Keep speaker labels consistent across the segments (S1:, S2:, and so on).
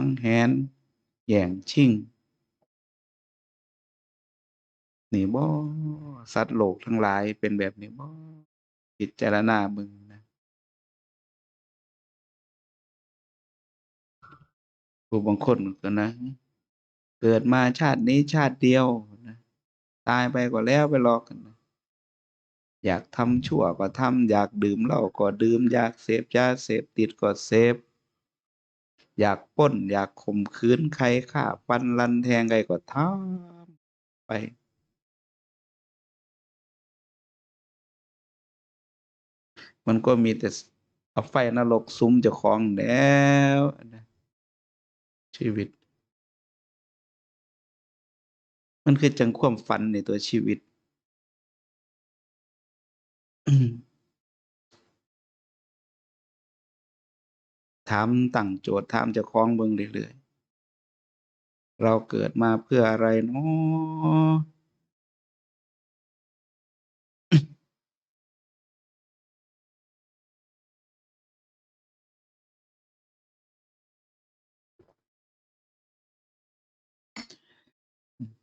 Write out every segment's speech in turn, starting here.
S1: งแหนแย่งชิงนี่บ่สัตว์โลกทั้งหลายเป็นแบบนี้บ่พิจารณาเบิ่งนะผู้บางคนก็นะ เกิดมาชาตินี้ชาติเดียวนะตายไปก็แล้วไปหรอกันะอยากทำชั่วก็ทำอยากดื่มเหล้าก็ดื่ม อยากเสพยาเสพติดก็เสพ อยากป้น อยากข่มขืนใครฆ่าฟันรันแทงใครก็ทำไปมันก็มีแต่เอาไฟนรกสุมเจ้าของแล้วชีวิต มันคือจังความฝันในตัวชีวิต ถามตั้งโจทย์ถามเจ้าของเบิ่งเรื่อยๆ เราเกิดมาเพื่ออะไรเนาะ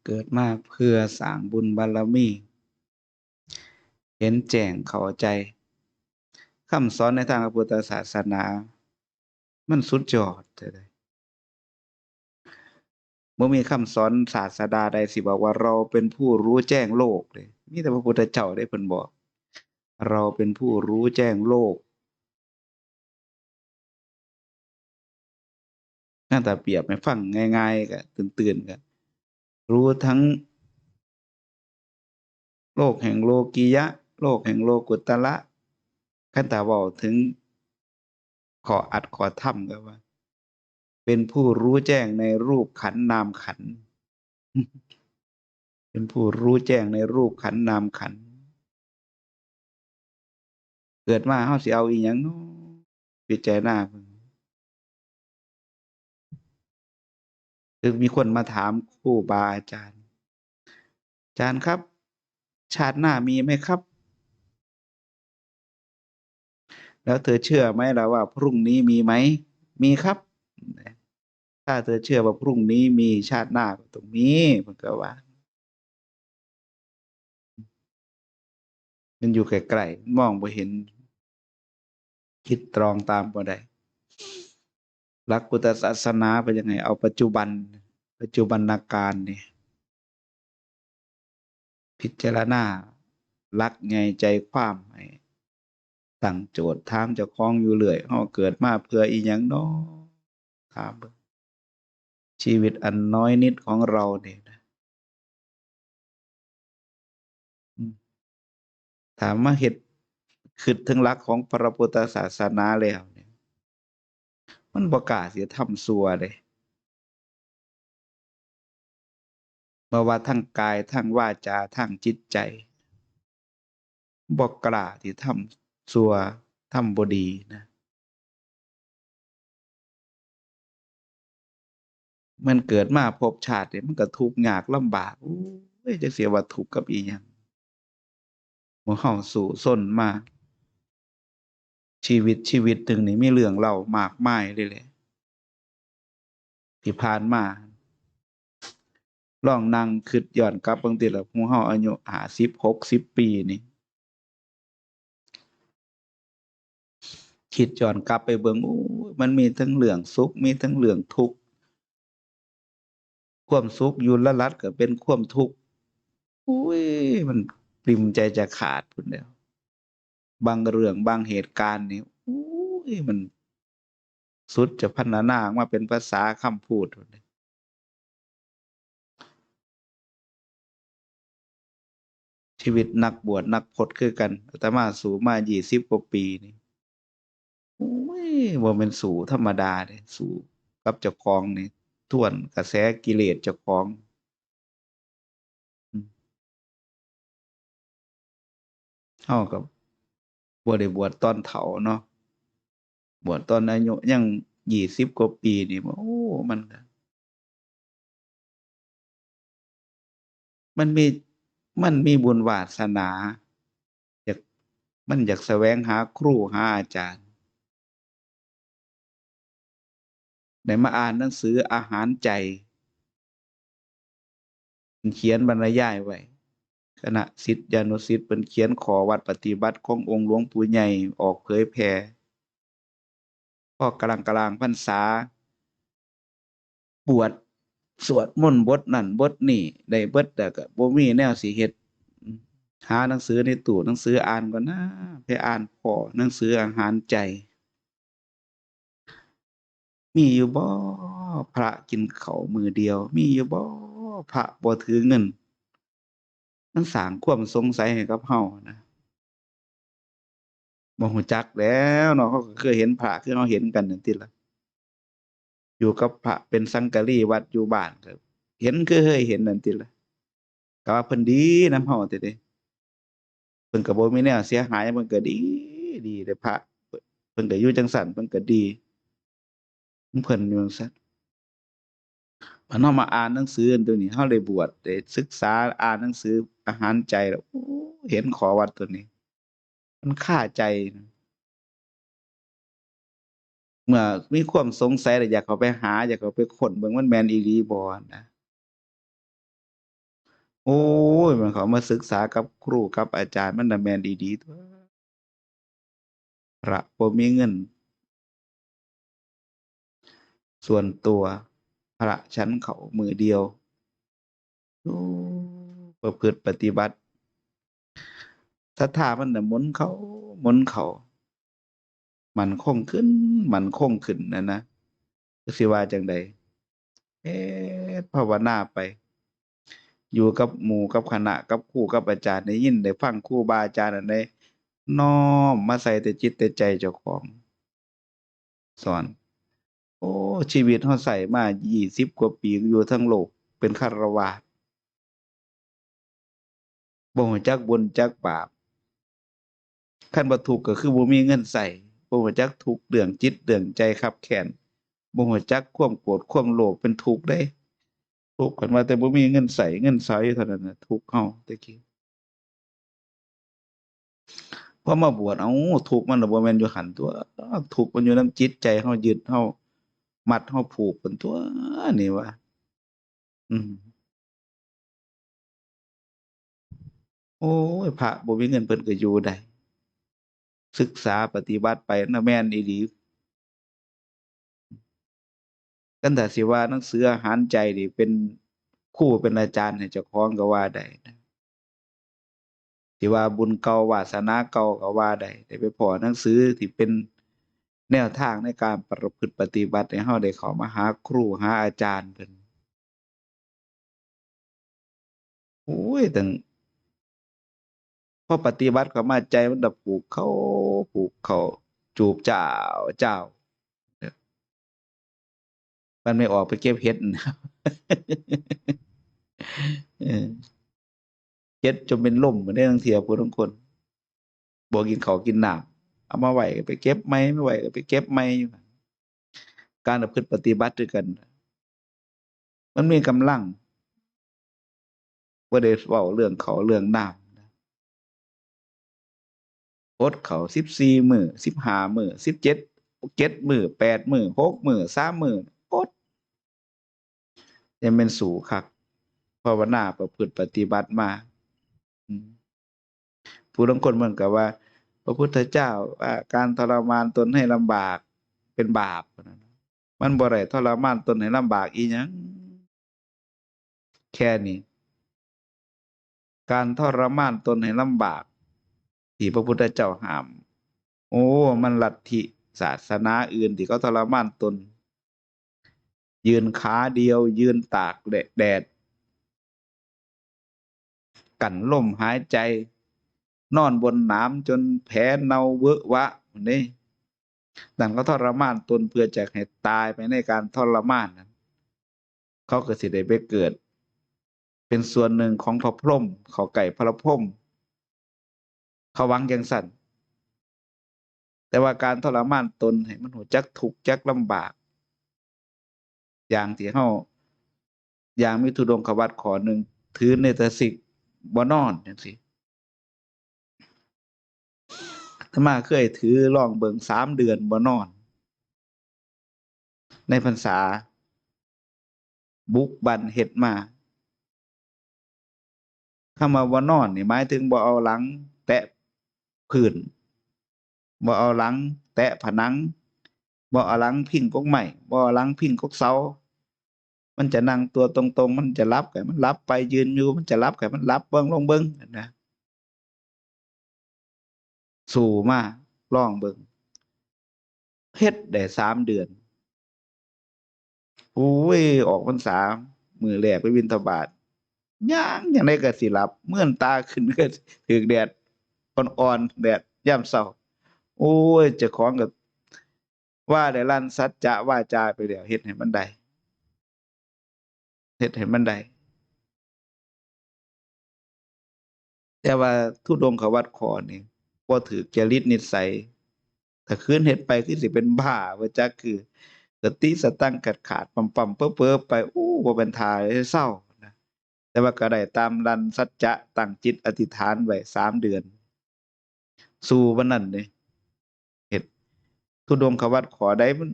S1: เกิดมาเพื่อสร้างบุญบารมี เห็นแจ้งเข้าใจคำสอนในทางพระพุทธศาสนา มันสุดยอดเลยบ่มีคำสอนศาสดาใดสิบอกว่าเราเป็นผู้รู้แจ้งโลกเลยมีแต่พระพุทธเจ้าได้เพิ่นบอก เราเป็นผู้รู้แจ้งโลกน่าแต่เปรียบให้ฟังง่ายๆก็ตื่นๆก็รู้ทั้ง โลกแห่งโลกียะ โลกแห่งโลกุตละคันตาเว้าถึง ขออัดขอถ้ำก็ว่า เป็นผู้รู้แจ้งในรูปขันนามขัน เป็นผู้รู้แจ้งในรูปขันนามขัน เกิดมาเฮาสิเอาอีหยังเนาะพิดใจารณาเบิ่งคือมีคนมาถามครูบาอาจารย์ อาจารย์ครับ ชาติหน้ามีไหมครับ แล้วเธอเชื่อไหมล่ะว่าพรุ่งนี้มีไหมมีครับ ถ้าเธอเชื่อว่าพรุ่งนี้มีชาติหน้าก็ต้องมีมันก็ว่า มันอยู่ไกลๆมองบ่เห็น คิดตรองตามบ่ได้หลักพุทธศาสนาเป็นยังไง เอาปัจจุบัน ปัจจุบันนาการนี่พิจารณาลักไงใจความให้ ตั้งโจทย์ถามเจ้าของอยู่เรื่อยเฮาเกิดมาเพื่ออีหยังเนาะถามเบิ่งชีวิตอันน้อยนิดของเราเนี่ยนะถามมาเฮ็ดคิดถึงหลักของพระพุทธศาสนาแล้วเนี่ยมันบ่กล้าสิทำชั่วเดะบ่ว่าทั้งกายทั้งวาจาทั้งจิตใจบ่กล้าที่ทำ ชั่วทำบดีนะมันเกิดมาภพชาตินี่มันก็ทุกข์ยากลำบากโอ้ยจักสิว่าทุก,กับอิหยังหมู่เฮาสู้นมา ชีวิตชีวิตหนึ่งนี่มีเรื่องเล่ามากมายเลยแหละที่ผ่านมาลองนั่งคิดย้อนกลับบิ่งติล่ะหมู่เฮาอายุ50 60ปีนี่ คิดย้อนกลับไปเบิ่งโอ้มันมีทั้งเรื่องสุขมีทั้งเรื่องทุกข์ความสุขอยู่ละลัดก็เป็นความทุกข์โอ้ยมันปริมใจจะขาดพู้นแหล้วบางเรื่องบางเหตุการณ์นี่โอ้ยมันสุดจะพรรณนามาเป็นภาษาคำพูดพู้นเดะชีวิตนักบวชนักพจน์คือกันอาตมาสู้มา20กว่าปีนี่ โอ้ยบ่แม่นสู้ธรรมดาเดะสู้กับเจ้าของนี่ท่วนกระแสกิเลสเจ้าของอืมเฮาก็บ่ได้บวชตอนเฒ่าเนาะบวชตอนอายุยัง20กว่าปีนี่โอ้มันมันมีมันมีบุญวาสนาอยากมันอยากแสวงหาครูหาอาจารย์ ได้มาอ่านหนังสืออาหารใจเพิ่นเขียนบรรยายไว้คณะศิษยานุศิษย์เป็นเขียนขอวัดปฏิบัติขององค์หลวงปู่ใหญ่ออกเผยแผ่พ่อกลังกลางพรรษาบวชสวดมนต์บทนั่นบทนี่ได้เบิดแต่ก็บ่มีแนวสิเฮ็ดหาหนังสือในตู้หนังสืออ่านก่อนนะไปอ่านพอหนังสืออาหารใจ มีอยู่บ่พระกินเขามือเดียว มีอยู่บ่พระบ่ถือเงินมันสางความสงสัยให้กับเฮานะบ่ฮู้จักแล้วเนาะเขาก็เคยเห็นพระคือเฮาเห็นกันนั่นติละอยู่กับพระเป็นสังฆรีวัดอยู่บ้านก็เห็นคือเคยเห็นนั่นติละก็ว่าเพิ่นดีน้ำเฮาติเด้เพิ่นก็บ่มีแนวเสียหายเพิ่นก็ดี ดีเด้พระเพิ่นก็อยู่จังซั่นเพิ่นก็ดี เพิ่นอยู่ังซั่นพอเฮามาอ่านหนังสืออันตัวนี้เฮาได้บวชได้ศึกษาอ่านหนังสืออาหารใจแล้วโอ้เห็นขอวัดตัวนี้ มันคาใจ เมื่อมีความสงสัยแล้วอยากเข้าไปหา อยากเข้าไปค้นเบิ่งมันแม่นอีหลีบ่นะโอ้ยมันเขามาศึกษากับครูกับอาจารย์มันน่ะแม่นอีหลีตัวพระบ่มีเงิน ส่วนตัวพระฉันเขามือเดียวประพฤติปฏิบัติศรัทธามันน่ะมนเขามนเขา มันคงขึ้น มันคงขึ้นนะนะสิว่าจังใดเอ๊ภาวนาไป อยู่กับหมู่กับคณะกับครูกับอาจารย์ได้ยินได้ฟังครูบาอาจารย์อันใดน้อมมาใส่แต่จิตแต่ใจเจ้าของ สอน โอ้ ชีวิตเฮาใส่มา20กว่าปีอยู่ทั้งโลกเป็นฆรวาสบ่รู้จักบุญจักบาปคันบ่ทุกข์ก็คือบ่มีเงินใช้บ่รู้จักทุกเรื่องจิตเรื่องใจคับแค้นบ่รู้จักความโกรธความโลภเป็นทุกข์เด้ทุกขันว่าแต่บ่มีเงินใช้เงินใช้เท่านั้นนะทุกข์เฮาต่กี้พอมาบวชเอ้าทุกมันน่ะบ่แมนอยู่หันตัวทุกมันอยู่น้ำจิตใจเฮายึดเฮา มัดเฮาผูกพุ่นตัวนี่ว่าอืม โอ้ยพระบ่มีเงินเพิ่นก็อยู่ได้ ศึกษาปฏิบัติไปน่ะแม่นอีหลีคันถ้าสิว่าหนังสืออาหารใจนี่เป็นครูเป็นอาจารย์ให้เจ้าของก็ว่าได้นะสิว่าบุญเก่าวาสนาเก่าก็ว่าได้ได้ไปพอหนังสือที่เป็น แนวทางในการประพฤติปฏิบัติให้เฮาได้เข้ามาหาครูหาอาจารย์เพิ่นโอ้ยตั้งพอปฏิบัติเขามาใจมันน่ะผูกเขาผูกเขาจูบเจ้าเจ้ามันไม่ออกไปเก็บเห็ดนะเฮ็ดจนเป็นล่มเหมือนได้ลางเที่ยผู้ลางคนบ่กินข้ากินหน้ำ เอามาไหวก็ไปเก็บใหมไม่ไหวก็ไปเก็บใหม่อยู่การประพฤติปฏิบัติด้วยกัน มันมีกำลังบ่ได้เว้าเรื่องเขาเรื่องน้ำนะอดข้าว14มื้อ15มื้อ17 7มื้อ8มื้อ6มื้อ3มื้ออดยังแม่นสู้คักภาวนาประพฤติปฏิบัติมาผู้ลางคนเพิ่นก็ว่า พระพุทธเจ้าว่าการทรมานตนให้ลำบากเป็นบาปนะมันบ่ได้ทรมานตนให้ลำบากอีหยังแค่นี้การทรมานตนให้ลำบาก ที่พระพุทธเจ้าห้าม โอ้ มันลัทธิศาสนาอื่นที่เขาทรมานตน ยืนขาเดียว ยืนตากแดด กันลมหายใจ นอนบนหนามจนแผลเนาเวอะวะพู้นเด้นั่นเขาทรมานตนเพื่อจะให้ตายไปในการทรมานนั้นเขาก็สิได้ไปเกิด เป็นส่วนหนึ่งของพระพรหมเข้าใกล้พระพรหมเขาวังจั่งซั้นแต่ว่าการทรมานตนให้มันรู้จักทุกข์จักลำบาก อย่างที่เราอย่างมีธุดงควัตขอหนึ่งถือเนตสิกบ่นอนจังซี้อา มาเคยถือลองเบิ่ง3เดือนบ่นอน ในพรรษา บุกบันเฮ็ดมาคำว่าบ่นอนนี่หมายถึงบ่เอาหลัง แตะพื้นบ่เอาหลัง แตะผนังบ่เอาหลังพิงกกไม้บ่เอาหลังพิงกกเสามันจะนั่งตัวตรงๆ มันจะรับก็ให้มันรับไปยืนอยู่มันจะรับก็ให้มันรับเบิ่งลงเบิ่งนะ สู่มาลองเบิงเฮ็ดได้สามเดือนโอ้ยออกพรรษามือแรกไปบิณฑบาตย่างจังไดก็สิหลับ เมื่อนตาขึ้นก็ถูกแดดอ่อนๆแดดยามเช้าโอ้ยเจ้าของก็ว่าได้ลั่นสัจจะว่าจาไปแล้วเฮ็ดให้มันได้เฮ็ดให้มันได้แต่ว่าทุดงควัดคอนี่ บ่ถูกจริตนิสัย ถ้าคืนเฮ็ดไปคือสิเป็นบ้าว่าจักคือ สติสตังค์ขาดขาดๆปั่มๆเพ้อๆไปโอ้บ่เป็นท่าเลยเศร้านะแต่ว่าก็ได้ตามรันสัจจะตั้งจิตอธิษฐานไว้สามเดือน สู่วันนั้นนี่เฮ็ดทุดงควัดขอได้มัน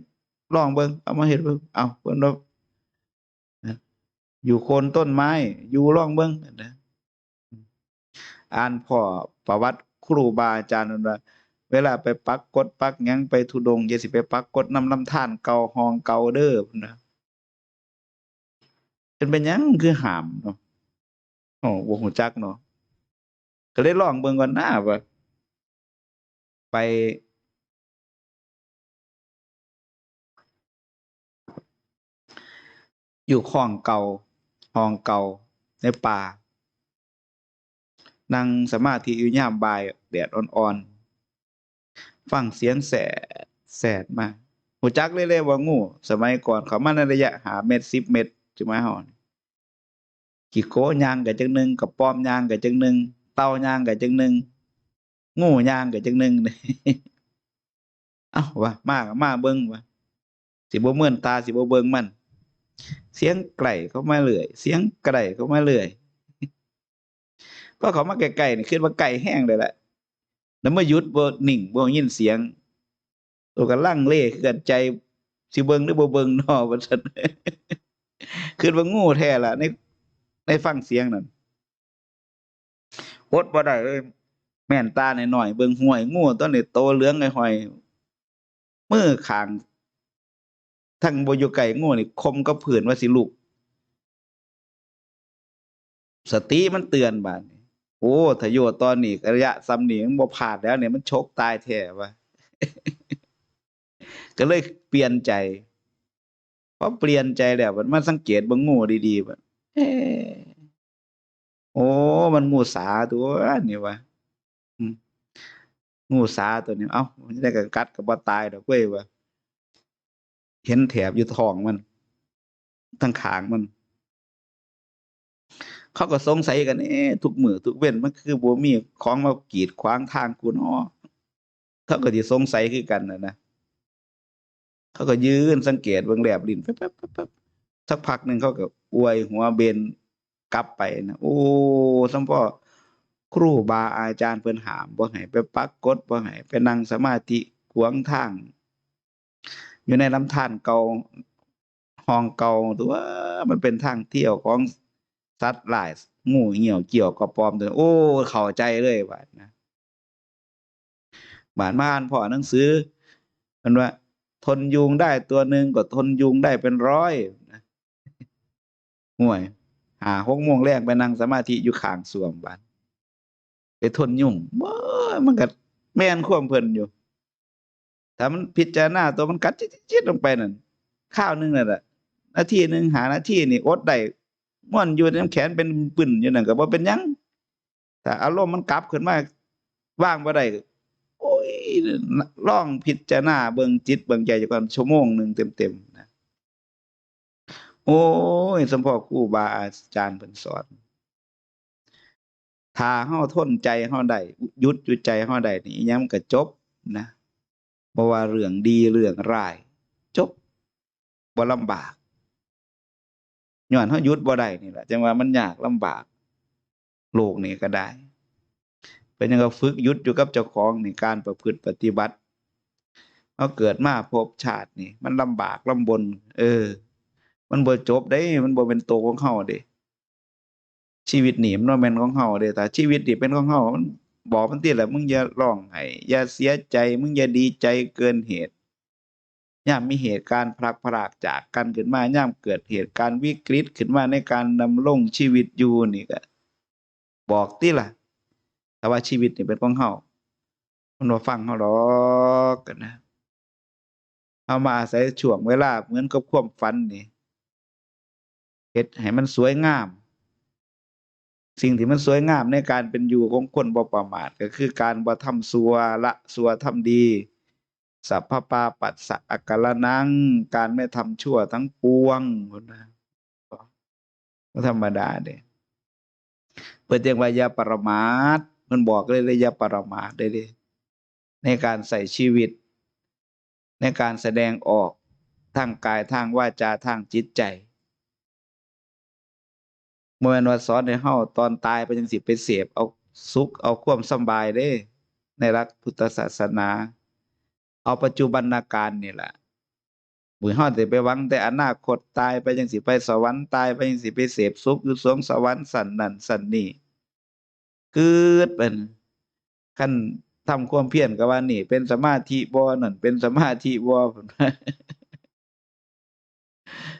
S1: ลองเบิ่งเอามาเฮ็ดเบิ่งเอาเพิ่นว่าอยู่โคนต้นไม้ อยู่ลองเบิ่งนะอ่านพ่อประวัติ ครูบาอาจารย์นั่นว่าเวลาไปปักกดปักยังไปทุดงอย่าสิไปปักกดนำลำธารเก่าหองเก่าเด้อพุ่นนะเป็นเป็นยังคือหามเนาะโอ้บ่ฮู้จักเนาะก็เลยลองเบิ่งก่อนหน้าว่าไป อยู่คลองเก่าหองเก่าในป่า นั่งสมาธิอยู่ยามบ่ายแดดอ่อนๆ ฟังเสียงแสดแสดมาหูจักเลยเลยว่างู สมัยก่อนเขามาในระยะหาเม็ดสิบเม็ดจุมาหอนกี่โกย่างกับจังหนึ่งกับป้อมยางกับจังหนึ่งเต่ายางกับจังหนึ่งงูยางกับจังหนึ่งเอ้าว่ามากมาเบิ่งว่าสิบ่เมือนตาสิบ่เบิ่งมัน เสียงไก่เขามาเรื่อย เสียงไก่เขามาเรื่อย ก็เขามาใกลๆนี่คิดว่าไก่แห้งเลยแหละแล้วมาหยุดบ่นิ่งบ่ยินเสียงตัวก็ลังเลคือกันใจสิเบิงหรือบ่เบิงนาะว่ซั่นคิดว่างูแท้ล่ะในในฟังเสียงนั่นอดบ่ได้เอ้ยแม่นตาหน่อยๆเบิ่งห้วยงูตัวนี้โตเหลืองไอ้ห้อยมือข้างทั้งบ่อยู่ไกลงูนี่คมกับผืนว่าสิลุกสติมันเตือนบาดนี้ โอ้ถ้าอยู่ตอนนี้ระยะซ้ำนี้มันบ่พลาดแล้วเนี่ยมันชกตายแท้วะก็เลยเปลี่ยนใจพอเปลี่ยนใจแล้วมันมาสังเกตบิ่งงูดีๆบัดเอ๊ะโอ้มันงูสาตัวนี่วะงูสาตัวนี้ เอ้ามันได้ก็กัดก็บ่ตายดอกเว้ยวะเห็นแถบอยู่ท้องมันทั้งขางมัน เขาก็สงสัยกันเอ๊ทุกมือทุกเว้นมันคือบ่มีของมากีดขวางทางกูเนาะเขาก็สิสงสัยคือกันนะนะเขาก็ยืนสังเกตเบิ่งแลบลิ้นแป๊บๆๆๆสักพักหนึ่งเขาก็อวยหัวเบนกลับไปนะโอ้ซัมพ่อครูบาอาจารย์เพิ่นหามบ่ให้ไปปักกฎบ่ให้ไปนั่งสมาธิขวางทาง อยู่ในลำธารเก่าห้องเก่าตัวมันเป็นทางเที่ยวของ สัตว์หลายงูเหี่ยวเกี่ยวกับปอมตัวโอ้ เข้าใจเลยบาดนะบาดมาอ่านพ่อหนังสือมันว่า ทนยุงได้ตัวหนึ่งก็ทนยุงได้เป็นร้อยนะห่วยหาหกโมงแรกไปนั่งสมาธิอยู่ข้างสวมบานไปทนยุงเบ้อมันก็แม่นควมเพลินอยู่ถ้ามันพิจารณาตัวมันกัดจิดลงไปนั่นข้าวหนึงนั่นแหละนาทีหนึ่งหานาทีนี่อดได้ ม่วนอยู่น้ำแขนเป็นปึ้นอยู่นั่นก็บ่เป็นหยังถ้าอารมณ์มันกลับขึ้นมาว่างบ่ได้โอ้ยลองพิจารณาเบิ่งจิตเบิ่งใจจักก่อนชั่วโมงหนึ่งเต็มๆนะโอ้ยสมพ่อครูบาอาจารย์เพิ่นสอนถ้าเฮาทนใจเฮาได้ยุดอยู่ใจเฮาได้นี่ยังมันก็จบนะบ่ว่าเรื่องดีเรื่องร้าย จบบ่ลำบาก ย้อนเฮาหยุดบ่ได้นี่แหละจังว่ามันยากลำบากโลกนี้ก็ได้ เป็นยังก็ฝึกหยุดอยู่กับเจ้าของในการประพฤติปฏิบัติเราเกิดมาพบชาตินี่ มันลำบากลำบน เออ มันบ่จบได้ มันบ่เป็นตัวของเฮาเด้ชีวิตหนีมันบ่แม่นของเฮาเด้แต่ชีวิตนี่เป็นของเฮามันบอกมันติแหละมึงอย่าร้องไห้อย่าเสียใจ มึงอย่าดีใจเกินเหตุ ยามมีเหตุการณ์พลัดพรากจากกันขึ้นมายามเกิดเหตุการณ์วิกฤตขึ้นมาในการดำรงชีวิตอยู่นี่ก็บอกติล่ะ แต่ว่าชีวิตนี่เป็นของเฮามันบ่ฟังเฮาดอกกันนะเอามาอาศัยช่วงเวลาเหมือนกับความฝันนี่เฮ็ดให้มันสวยงาม สิ่งที่มันสวยงามในการเป็นอยู่ของคนบ่ประมาทก็คือการบ่ทำชั่วละชั่วทำดี สัพพปาปัสสะอักกลนัง การไม่ทำชั่วทั้งปวงนะบ่ธรรมดาเด้เพิ่นจังวายาปรมาทเพิ่นบอกเลยเลยอย่าปรมาทเด้เด้ในการใส่ชีวิต ในการแสดงออกทางกายทางวาจาทางจิตใจบ่แม่นวสอนให้เฮาตอนตายไปจังสิไปเสพเอาสุขเอาความสบายเด้ ในหลักพุทธศาสนา เอาปัจจุบันนาการนี่แหละบุญเฮาสิไปหวังแต่อนาคตตายไปจังสิไปสวรรค์ตายไปจังสิไปเสพสุขอยู่สวงสวรรค์สันนั่นสันนี่เกิดเป็นคันทำความเพียรก็ว่านี่ เป็นสมาธิบ่นั่นเป็นสมาธิบ่พุ่น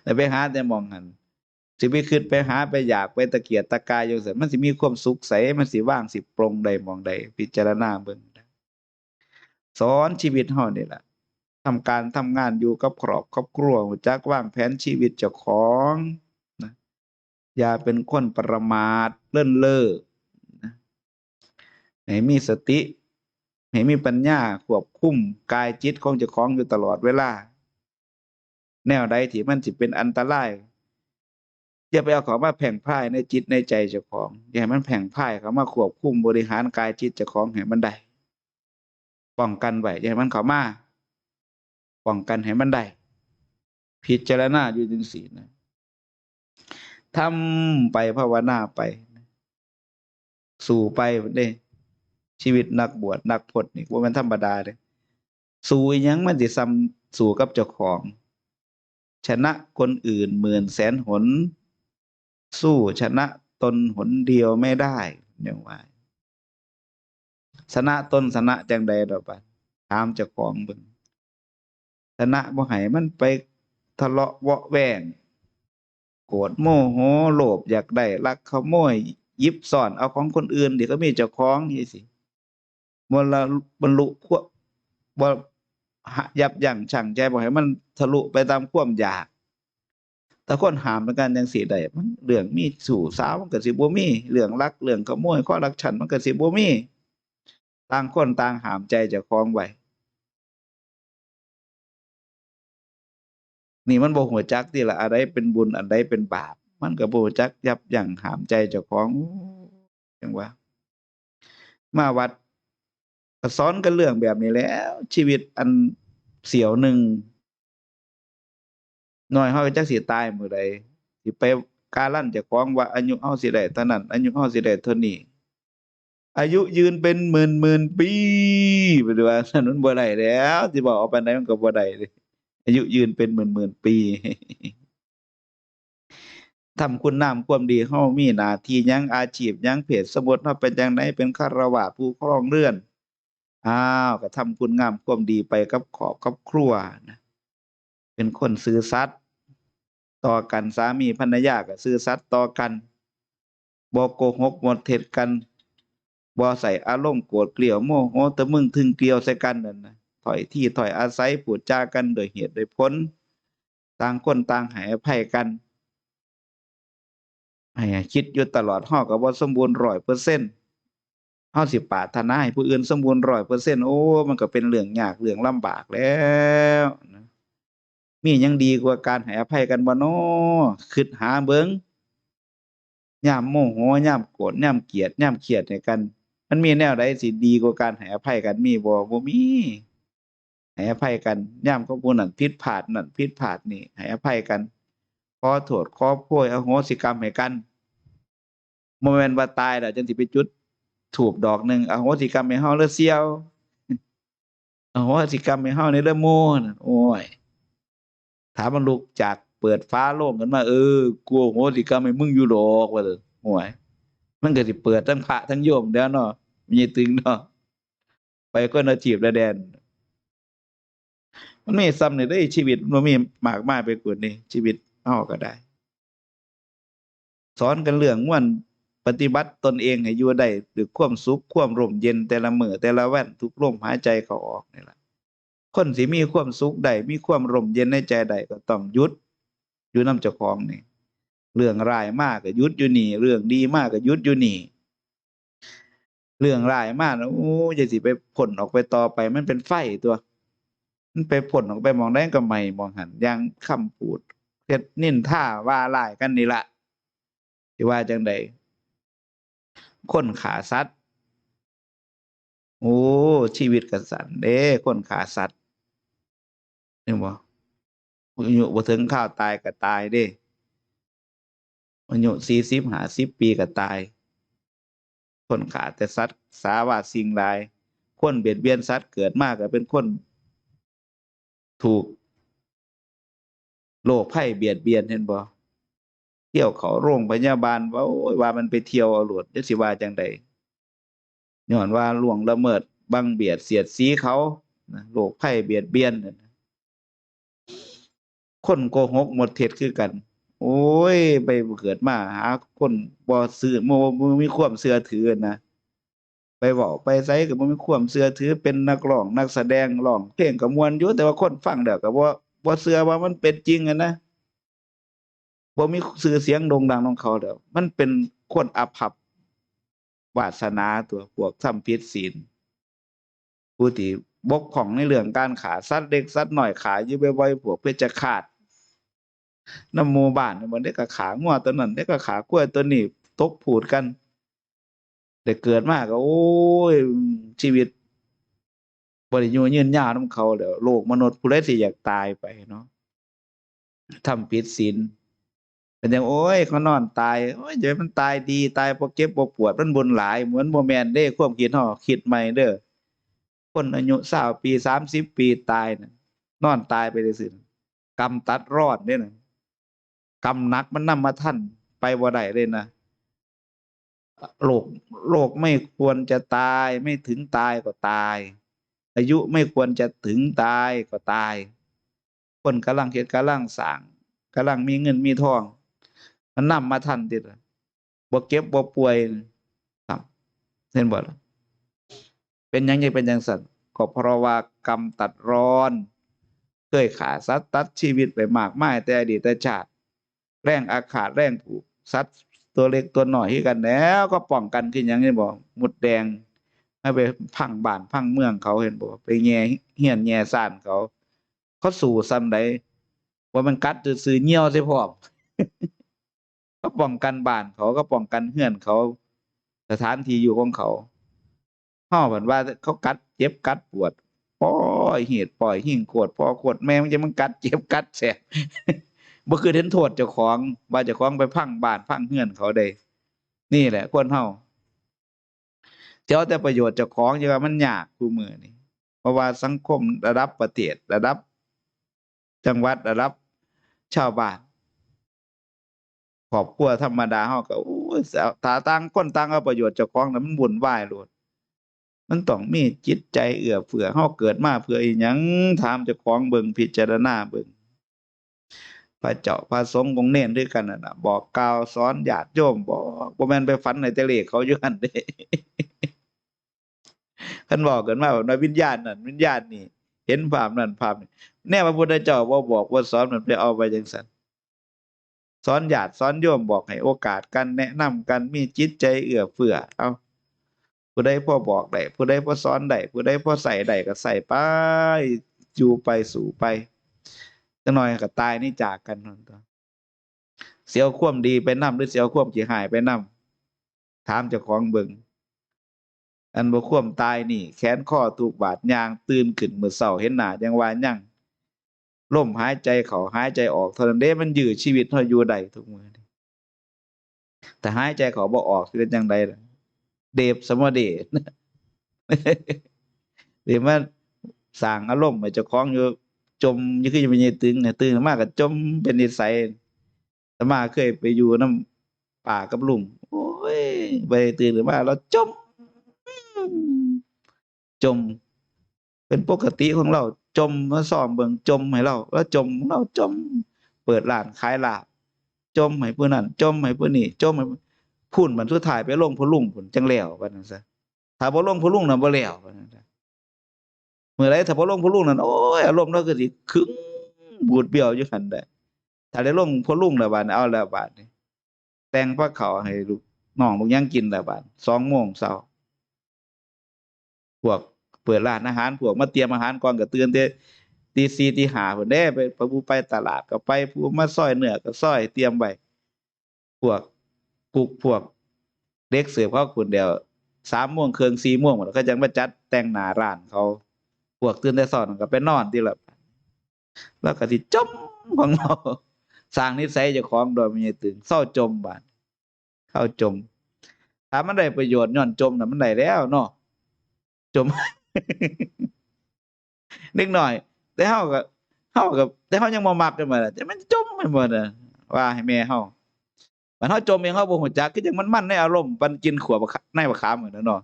S1: แต่ไปหาแต่มองหันสิไปคิดไปหาไปอยากไปตะเกียกตะกายอยู่ซั่นมันสิมีความสุขใสมันสิว่างสิปลงใดมองใดพิจารณาเบิ่ง สอนชีวิตเฮานี่ล่ะทำการทำงานอยู่กับครอบครอบครัวจักวางแผนชีวิตเจ้าของนะอย่าเป็นคนประมาทเลิ่นเล่อนะให้มีสติ ให้มีปัญญาควบคุมกายจิตของเจ้าของอยู่ตลอดเวลา แนวใดที่มันสิเป็นอันตรายอย่าไปเอาเขามาแผงพ่ายในจิตในใจเจ้าของ อย่าให้มันแผงพ่ายเขามาควบคุมบริหารกายจิตเจ้าของให้มันได้ ป้องกันไว้อย่าให้มันเข้ามาป้องกันให้มันได้พิจารณาอยู่จังซี่นะทำไปภาวนาไป สู่ไปเด้ชีวิตนักบวชนักพจนี่ว่ามันธรรมดาเด้สู้อิหยังมันสิซ้ำสู่กับเจ้าของ ชนะคนอื่นหมื่นแสนหน สู้ชนะตนหนเดียวไม่ได้เนี่ยว่า ชนะตนชนะจังใดดอกบัดถามเจ้าของเบิ่งชนะบ่ให้มันไปทะเลาะเวาะแวงโกรธโมโหโลภอยากได้ลักขโมยยิบซ่อนเอาของคนอื่นที่เขามีเจ้าของนี่สิบ่ละบรรลุควบบ่หยับยั้งชั่งใจบ่ให้มันทะลุไปตามความอยากแต่คนหามเป็นกันจังซี่ได้มันเรื่องมีสู่สาวมันก็สิบ่มีเรื่องลักเรื่องขโมยข้อลักฉันมันก็สิบ่มี ต่างคนต่างหามใจเจ้าของไว้นี่มันบ่ฮู้จักติล่ะอันใดเป็นบุญอันใดเป็นบาป มันก็บ่รู้จักยับยั้งหามใจเจ้าของอ้จังว่า มาวัดก็สอนกันเรื่องแบบนี้แล้ว ชีวิตอันเสียวหนึ่งน้อยเฮาก็จักสิตายมื้อใดสิไปการันเจ้าของว่าอายุเฮาสิได้เท่านั้นอายุเฮาสิได้เท่านี้ อายุยืนเป็นหมื่นๆปีไปดูว่าซั่นมันบ่ได้แล้วสิบอกเอาปานมันก็บ่ได้เดะอายุยืนเป็นหมื่นๆปีทำคุณงามความดีเฮามีหน้าที่ยังอาชีพยังเพศสมมุติเฮาเป็นจังไดเป็นฆราวาสผู้ครองเรือนอ้าวก็ทำคุณงามความดีไปกับครอบกับครัวนะเป็นคนซื่อสัตย์ต่อกันสามีภรรยาก็ซื่อสัตย์ต่อกันบ่โกหกบ่เท็จกัน บ่ใส่อารมณ์โกรธเกลียวโมโหตะมึงถึงเกลียวใส่กันนั่นนะถอยที่ถอยอาศัยพูดจากันโดยเหตุโดยผลต่างคนต่างห้อภัยกันให้คิดอยู่ตลอดเฮาก็บ่สมบูรณ์100%เฮาสิปารถนาให้ผู้อื่นสมบูรณ์100%โอ้ มันก็เป็นเรื่องยากเรื่องลำบากแล้วนะมียังดีกว่าการให้อภัยกันบ่นอคิดหาเบิ่งยามโมโหยามโกรธยามเกลียดยามเครียดให้กัน มันมีแนวใดสิดีกว่าการให้อภัยกันมีบ่บ่มีให้อภัยกันยามเขาผู้นั้นผิดพลาดนั่นผิดพลาดนี่ให้อภัยกันขอโทษขอโพยอโหสิกรรมให้กันบ่แม่นว่าตายแล้วจังสิไปจุดธูปดอกหนึ่งอโหสิกรรมให้เฮาเลยเสียวอโหสิกรรมให้เฮาในเด้อโมน่ะโอ้ยถามมันลุกจากเปิดฟ้าโล่งกันมาเออกลัวโหสิกรรมให้มึงอยู่ดอกว่าซั่นโอ้ยมันก็สิเปิดทั้งพระทั้งโยมแล้วเนาะ มีตึงเนาะไปก็นาจีบละแดน มันไมีซ้ำนี่เด้ชีวิตมันมีหมากมายไปกว่านี้ชีวิตเฮาก็ได้ สอนกันเรื่องม่วนปฏิบัติตนเองให้อยู่ได้ด้วยความสุขความร่มเย็นแต่ละมือแต่ละแวันทุกลมหายใจเข้าออกนี่แหละคนสิมีความสุขได้มีความร่มเย็นในใจได้ก็ต้องยุดอยู่น้ำเจ้าของนี่เรื่องร้ายมากก็ยุดอยู่นี่ เรื่องดีมากก็ยุดอยู่นี่ เรื่องร้ายมากนะโอ้ยสิไปผลออกไปต่อไป มันเป็นไฟตัว มันไปผลออกไปมองได้ก็ไม่มองหันอย่างคำพูดเฮ็ดนินท่าว่าร้ายกันนี่ละสิว่าจังใดคนขาสัตว์โอ้ชีวิตกสันเด้คนขาสัตว์นี่บ่อายุบ่ถึงข้าวตายก็ตายเด้อายุ40 50ปีก็ตาย คนขาแต่สัตว์สาว่าสิ่งใดคนเบียดเบียนสัตว์เกิดมากก็เป็นคนถูกโรคภัยเบียดเบียนเห็นบ่เที่ยวเขาโรงพยาบาลว่าโอ้ยว่ามันไปเที่ยวเอาโลดจักสิว่าจังใดย้อนว่าล่วงละเมิดบังเบียดเสียดสีเขาโรคภัยเบียดเบียนนั่นน่ะคนโกหกหมดเท็จคือกัน โอ้ย ไปเกิดมาหาคนบ่ซื่อบ่บ่มีความเชื่อถือนะไปเว้าไปไสก็บ่มีความเชื่อถือเป็นนักร้องนักแสดงร้องเพลงก็ม่วนอยู่แต่ว่าคนฟังแล้วก็บ่บ่เชื่อว่ามันเป็นจริงอะนะบ่มีชื่อเสียงโด่งดังของเขาแล้วมันเป็นคนอภัพวาสนาตัวพวกทำผิดศีลผู้ที่บกพร่องในเรื่องการขาสัตว์เล็กสัตว์น้อยขาอยู่บ่อยๆพวกเพชฌฆาต น้ำหมู่บ้านนี่บ่ได้ก็ขางัวตัวนั้นได้ก็ขากล้วยตัวนี้ตกพูดกัน ได้เกิดมาก็ โอ้ย ชีวิตบ่ได้อยู่ยืนยาวนำเขาแล้วโลกมนุษย์ผู้ใดสิอยากตายไปเนาะทำผิดศีลเป็นจังโอ้ยเขานอนตายโอ้ยอย่าให้มันตายดีตายบ่เจ็บบ่ปวดมันบุญหลาย เหมือนบ่แม่นเด้ความคิดเฮาคิดใหม่เด้อคนอายุ20ปี 30 ปีตายน่ะนอนตายไปซื่อๆกรรมตัดรอดเด้น่ะ กรรมหนักมันนำมาทันไปบ่ได้เลยนะโรคโรคไม่ควรจะตาย ไม่ถึงตายก็ตาย อายุไม่ควรจะถึงตายก็ตาย คนกำลังเฮ็ดกำลังสร้างกำลังมีเงินมีทอง มันนำมาทันติดอะบ่เก็บบ่ป่วยครับเห็นบ่ล่ะเป็นยังจะเป็นจังซั่นก็เพราะว่ากรรมตัดร้อน เคยฆ่าสัตว์ตัดชีวิตไปมากมายแต่อดีตชาติ แรงอาฆาตแรงผูกสัตว์ตัวเล็กตัวหน้อยกันแล้ว ก็ป้องกันคือหยังนี่บ่หมุดแดงให้ไปพังบ้านพังเมืองเขาเห็นบ่ไปแย่เฮียนแย่ซ่านเขา เขาสู่ซ้ำใดว่ามันกัดซื่อเหี่ยวใส่พร้อมก็ป้องกันบ้านเขาก็ป้องกันเฮือนเขา สถานที่อยู่ของเขาเฮาเหมือนว่าเขากัดเจ็บกัดปวดปล่อยเหตุปล่อยหิ้งโคตรพอโคตรแม่มันจะมันกัดเจ็บกัดแสบ บ่คือเห็นโทษเจ้าของว่าเจ้าของไปพังบ้านพังเฮือนเขาได้นี่แหละคนเฮาเจ้าแต่ประโยชน์เจ้าของอย่าว่ามันยากคู่มือนี่เพราะว่าสังคมระดับประเทศระดับ จังหวัดระดับชาวบ้านครอบครัวธรรมดาเฮาก็โอ้ยถ้าต่างคนต่างเอาประโยชน์เจ้าของแล้วมันวุ่นวายโลดมันต้องมีจิตใจเอื้อเฟื้อเฮาเกิดมาเพื่ออีหยังถามเจ้าของเบิ่งพิจารณาเบิ่ง พระเจ้าพระสงฆ์องเน้นด้วยกันนะนะบอกกล่าวสอนญาติโยมบอกบ่แม่นไปฝันในแต่เลขเขาอยู่หันเด้เพิ่นบอกกันมาว่าวิญญาณนั่นวิญญาณนี่เห็นภาพนั่นภาพนี่แน่พระพุทธเจ้าบ่าบอกบ่าสอนมันไปเอาไปจังซั่นสอนญาติสอนโยมบอกให้โอกาสกันแนะนำกันมีจิตใจเอื้อเฟื้อเอาผู้ใดพ่อบอกได้ผู้ใดพ่อสอนได้ผู้ใดพ่อใส่ได้ก็ใส่ไปอยู่ไปสู่ไป จังหน่อยก็ตายนี่จากกันนตัวเสียวควมดีไปนำหรือเสียวความขี้หายไปนำถามเจ้าของเบิงอันบ่ควมตายนี่ แขนข้อถูกบาดยางตื่นขึ้นมือเช้าเห็นหน้าจังว่ายังลมหายใจเขาหายใจออกเท่านั้นเด้มันยื้อชีวิตเฮาอยู่ได้ทุกมือแต่หายใจเขาบ่ออกเป็นจังไดล่ะเดบสมเดชเดี๋ยวมันสร้างอารมณ์ให้เจ้าของอยู่ จมยู่คือจะเป็นยายตึงเนี่ยตื่นขึ้นมาก็จมเป็นนิสัยอาตมาเคยไปอยู่น้ำป่ากับลุงโอ้ยไปตื่นขึ้นมาแล้วจม จม เป็นปกติของเรา จมมาซ้อมเบิงจมให้เรา แล้วจมเราจม เปิดร้านขายลาบจมให้ผู้นั้นจมให้ผู้นี้จมให้พุ่นมันสุดท้ายไปลงพลุงพุ่นจังแล้วว่านั่นซะถ้าบ่ลงพลุงน่ะบ่แล้วว่านั่นซะ เมื่อไรถ้าบ่ลงพอลุงนั่นโอ้ยอารมณ์เราก็สิขึงบูดเบี้ยวอยู่หันแหละถ้าได้ลงพอลุงล้วบาดนี้เอาล้วบาดนี้แต่งผ้าขาให้ลูกน้องลูกยังกินล้วบาด2:00นเช้าพวกเปิดร้านอาหารพวกมาเตรียมอาหารก่อนก็ตื่นแต่ตี4ตี5พุ่นเด้ไปปผู้ไปตลาดก็ไปผู้มาซอยเนื้อก็ซอยเตรียมไว้พวกกุกพวกเด็กเสิร์ฟเขาคนเดียวสามโมงเครึ่งสี่โมงหมดเขาจังมาจัดแต่งหน้าร้านเขา วกตื่นแต่สอนก็ไปนอนที่ละแล้วก็สิจมของเราสร้างนิสัยเจ้าของโดยมีตื่นเศร้าจมบาดเข้าจมถ้ามันได้ประโยชน์ย้อนจมน่ะมันได้แล้วเนาะจมนิดหน่อย แต่เฮาก็เฮาก็แต่เฮายังบ่มักกันมาแต่มันจมไปหมดอะว่าให้แม่เฮามันเฮาจมเองเฮาบ่ฮู้จักคือจังมันมันในอารมณ์ปันกินขวบักในบักขามเหมือนนั้นเนาะ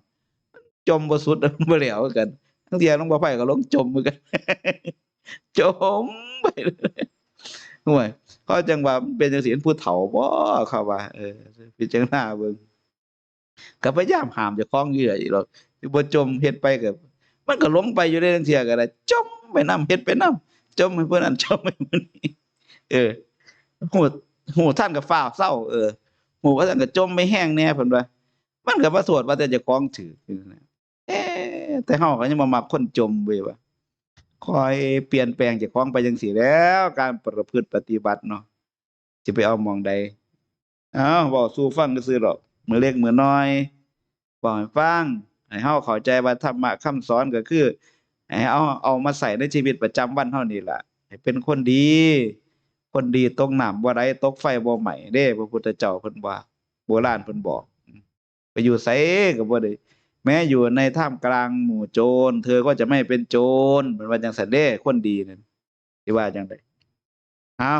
S1: จมบ่สุดบ่แล้วกัน ทั้งเที่ยลงบ่ไผก็ลงจมเหมือนกัน จมไปเลยห่วยเขาจังว่ามันเป็นจังซี่เป็นผู้เฒ่าบ่เขาว่าเออพิจารณาเบิ่งก็พยายามหามเจ้าของอยู่อีหรอกสิบ่จมเฮ็ดไปก็มันก็ลงไปอยู่ได้ทั้งเทียก็ได้จมไปนํเฮ็ดไปนํจมให้เพิ่นนั้นจมให้เพิ่นนี้เออฮู้ฮู้ท่านก็ฟ้าเศร้าเออหูว่าซั่นก็จมไม่แห้งแน่เพิ่นว่ามันก็บ่สวดว่าแต่จะคล้องถือเอ๊ะ แต่เฮาก็ยังบ่มักคนจมเว้ยว่าคอยเปลี่ยนแปลงเจ้าของไปจังซี่แล้ว การประพฤติปฏิบัติเนาะสิไปเอาหม่องใดเอ้าเว้าสู่ฟังซื่อๆดอกมื้อเล็กมื้อน้อยเว้าให้ฟังให้เฮาเข้าใจว่าธรรมะคำสอนก็คือให้เอาเอามาใส่ในชีวิตประจำวันเฮานี่ล่ะให้เป็นคนดี คนดีตกน้ำบ่ไหลตกไฟบ่ไหม้เด้พระพุทธเจ้าเพิ่นว่าโบราณเพิ่นบอก ไปอยู่ไสก็บ่ได้ แม้อยู่ในท่ามกลางหมู่โจร เธอก็จะไม่เป็นโจรเหมือนว่าจังสันเด้คนดีนั่นที่ว่าจังไดเอา